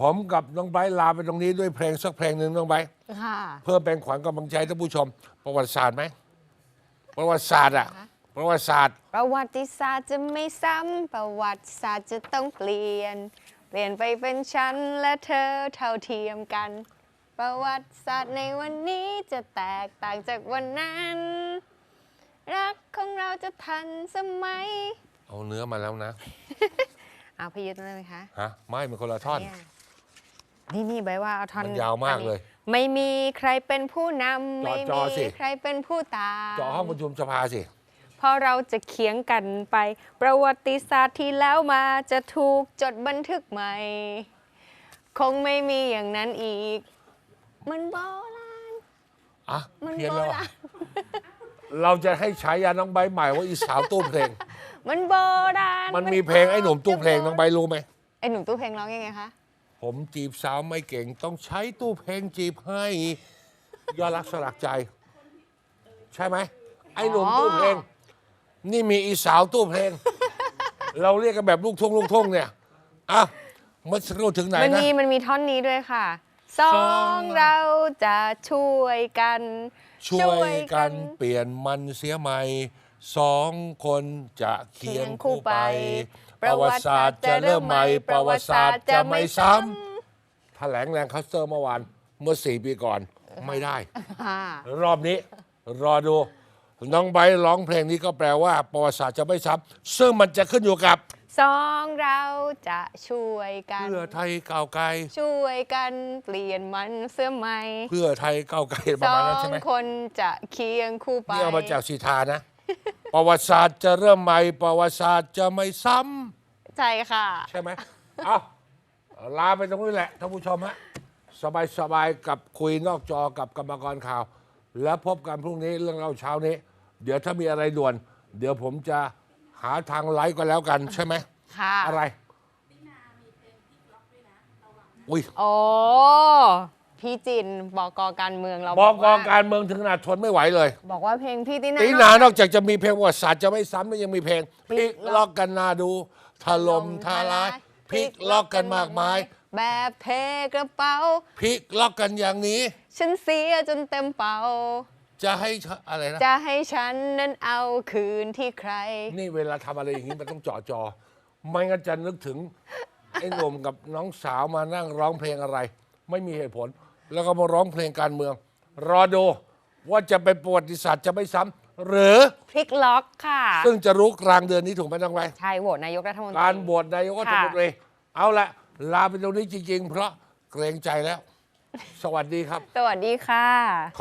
ผมกับน้องไบร์ทลาไปตรงนี้ด้วยเพลงสักเพลงหนึ่งน้องไบร์ทค่ะ เพื่อเป็นขวัญกำลังใจท่านผู้ชม ประวัติศาสตร์ไหมประวัติศาสตร์อะประวัติศาสตร์ ประวัติศาสตร์จะไม่ซ้ำ ประวัติศาสตร์จะต้องเปลี่ยน เปลี่ยนไปเป็นฉันและเธอเท่าเทียมกัน ประวัติศาสตร์ในวันนี้จะแตกต่างจากวันนั้น รักของเราจะทันสมัยเอาเนื้อมาแล้วนะ เอาพี่ยุทธได้ไหมคะฮะไม่เป็นคนละท่อน เนี่ย นี่นี่ใบว่าเอาท่อนมันยาวมากเลย ไม่มีใครเป็นผู้นำไม่จอมีสิ ใครเป็นผู้ตาม เจาะห้องประชุมสภาสิ เพราะเราจะเคียงกันไป ประวัติศาสตร์ที่แล้วมาจะถูกจดบันทึกใหม่ คงไม่มีอย่างนั้นอีก มันโบราณ อะมันเพี้ยนโบแล้วราอะณ เราจะให้ฉายาน้องใบร์ทใหม่ว่าอีสาวตู้เพลง มันโบราณมันมีเพลงไอ้หนุ่มตู้เพลงน้องใบร์ทรู้ไหมไอ้หนุ่มตู้เพลงร้องยังไงคะ ผมจีบสาวไม่เก่ง ต้องใช้ตู้เพลงจีบให้ ยอดรักสลักใจ ใช่ไหม ไอ้หนุ่มตู้เพลง นี่มีอีสาวตู้เพลง เราเรียกกันแบบลูกทุ่งลูกทุ่งเนี่ยอะเมื่อสักครู่ถึงไหนมันนะ มีมันมีท่อนนี้ด้วยค่ะ สอสองง เราจะช่วยกันช่วยกันเปลี่ยนมันเสียใหม่ สองคนจะเคียงคู่ไป ประวัติศาสตร์จะเริ่มใหม่ประวัติศาสตร์จะไม่ซ้ำแถลงแรงคัสเตอร์เมื่อวานเมื่อสี่ปีก่อนไม่ได้ค่ะรอบนี้รอดู น้องไบร์ทร้องเพลงนี้ก็แปลว่า ประวัติศาสตร์จะไม่ซ้ำซึ่งมันจะขึ้นอยู่กับ สองเราจะช่วยกัน เพื่อไทยก้าวไกลช่วยกันเปลี่ยนมันเสื้อใหม่เพื่อไทยก้าวไกลปสระอมาณนั้นงใช่ไหมคนจะเคียงคู่ไป นี่เอามาจากสีทานะ ประวัติศาสตร์จะเริ่มใหม่ ประวัติศาสตร์จะไม่ซ้ำใช่ค่ะ ใช่ไหม เอาลาไปตรงนี้แหละท่านผู้ชมฮะสบายสบายๆกับคุยนอกจอกับกรรมกรข่าว แล้วพบกันพรุ่งนี้เรื่องเล่าเช้านี้ เดี๋ยวถ้ามีอะไรด่วน เดี๋ยวผมจะหาทางไลฟ์ก็แล้วกันใช่ไหม ค่ะ อะไร อุ้ย โอ้ พี่จินบอกกการเมืองเราบอกกว่าการเมืองถึงขนาดทนไม่ไหวเลย บอกว่าเพลงพี่ตินา ตีหนานอกจากจะมีเพลงประวัติศาสตร์จะไม่ซ้ำแล้วยังมีเพลงพลิกล็อกกันนาดูถล่มทลายพลิกล็อกกันมากมาย แบบเทกระเป๋า พลิกล็อกกันอย่างนี้ ฉันเสียจนเต็มเป๋าจะให้ชะอะไรนะ จะให้ฉันนั้นเอาคืนที่ใคร นี่เวลาทำอะไรอย่างนี้มันต้องเจาะจอไม่งั้นจะนึกถึงไอ้หนุ่มกับน้องสาวมานั่งร้องเพลงอะไร ไม่มีเหตุผล แล้วก็มาร้องเพลงการเมือง รอดูว่าจะเป็นประวัติศาสตร์จะไม่ซ้ำหรือพลิกล็อกค่ะ ซึ่งจะรู้กลางเดือนนี้ถูกไหมน้องไรใช่โหวตนายกรัฐมนตรี การบวชนายกรัฐมนตรีเอาละลาไปตรงนี้จริง ๆ เพราะเกรงใจแล้ว สวัสดีครับ สวัสดีค่ะ